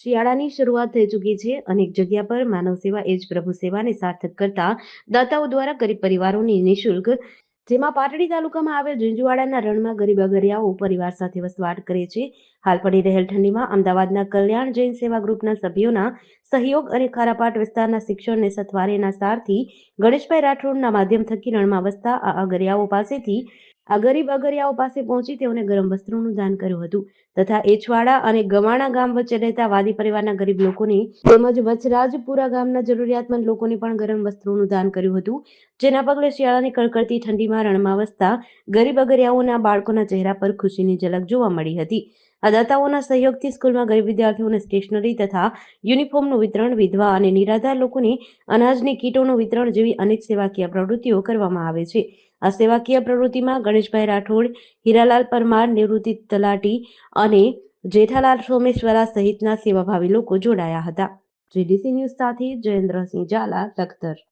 શિયાળાની શરૂઆત થઈ ચૂકી છે અનેક જગ્યા પર માનવ સેવા એ જ પ્રભુ સેવાને સાર્થક કરતા દાતાઓ દ્વારા ગરીબ પરિવારોની નિઃશુલ્ક, જેમાં પાટડી તાલુકામાં આવેલ ઝીંઝુવાડાના રણમાં ગરીબ અગરિયાઓ પરિવાર સાથે વસવાટ કરે છે. હાલ પડી રહેલ ઠંડીમાં અમદાવાદના કલ્યાણ જૈન સેવા ગ્રુપના સભ્યોના સહયોગ અને ખારાપાટ વિસ્તારના શિક્ષણને સથવારેના સારથી ગણેશભાઈ રાઠોડના માધ્યમ થકી રણમાં વસતા આ અગરિયાઓ પાસેથી આ ગરીબ અગરિયાઓ પાસે પહોંચી તેઓને ગરમ વસ્ત્રોનું દાન કર્યું હતું. તથા એછવાડા અને ગવાણા ગામ વચ્ચે રહેતા વાદી પરિવારના ગરીબ લોકોને તેમજ વચરાજપુરા ગામના જરૂરિયાતમંદ લોકોને પણ ગરમ વસ્ત્રોનું દાન કર્યું હતું. જેના પગલે શિયાળાની કડકડતી ઠંડીમાં રણમાં વસતા ગરીબ અગરિયાઓના બાળકોના ચહેરા પર ખુશીની ઝલક જોવા મળી હતી. આ દાતાઓના સહયોગથી સ્કૂલમાં ગરીબ વિદ્યાર્થીઓને સ્ટેશનરી તથા યુનિફોર્મનું વિતરણ વિધવા અને નિરાધાર લોકોને અનાજની કીટોનું વિતરણ જેવી અનેક સેવાકીય પ્રવૃત્તિઓ કરવામાં આવે છે. આ સેવાકીય પ્રવૃત્તિમાં ગણેશભાઈ રાઠોડ, હીરાલાલ પરમાર, નિવૃત્તિ તલાટી અને જેઠાલાલ સોમેશ્વરા સહિતના સેવાભાવી લોકો જોડાયા હતા. જીડીસી ન્યૂઝ સાથે જયેન્દ્રસિંહ ઝાલા, લખતર.